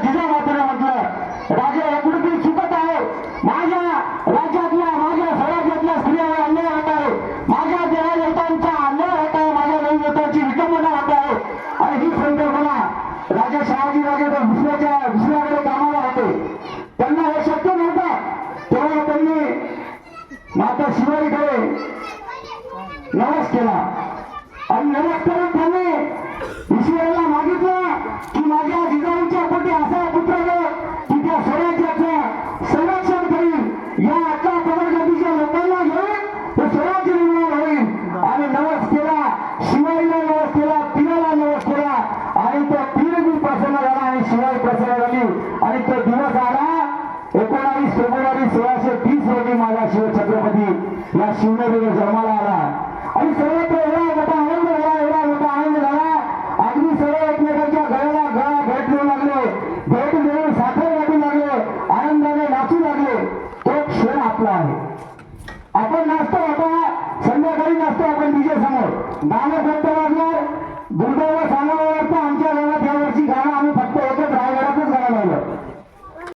जिजामातेने म्हटलं राजा चुकत आहे. माझ्या राज्यातल्या माझ्या स्वराज्यातल्या स्त्रियांवर अन्याय होत आहे. माझ्या देवादेवतांचा अन्याय होत आहे. माझ्या विटंबना होत आहे. आणि ही संकल्पना राजा शहाजी राजे दुसऱ्याच्या दुसऱ्याकडे कामाला होते. त्यांना हे शक्य नव्हतं. तेव्हा त्यांनी माता शिवाईकडे नवस केला. आणि नवस पीर प्रसन्न झाला आणि शिवाई प्रसन्न झाली आणि तो दिवस आला एकोणावीस फेब्रुवारी सोळाशे तीस रोजी माझा शिव छत्रपती या शिवनेरीवर जन्माला आला. आणि सर्वत्र एवढा मोठा आनंद झाला एवढा मोठा आनंद झाला. अगदी सर्व एकमेकांच्या गळ्याला गळा भेट देऊ लागले. भेट देऊन साखर वाटू लागले. आनंदाने नाचू लागले. तो क्षण आपला आहे. आपण नाचतो आता. संध्याकाळी नाचतो आपण डीजे समोर. गाणं फक्त वाजणार? दुर्दैव सांगावं वाटतं.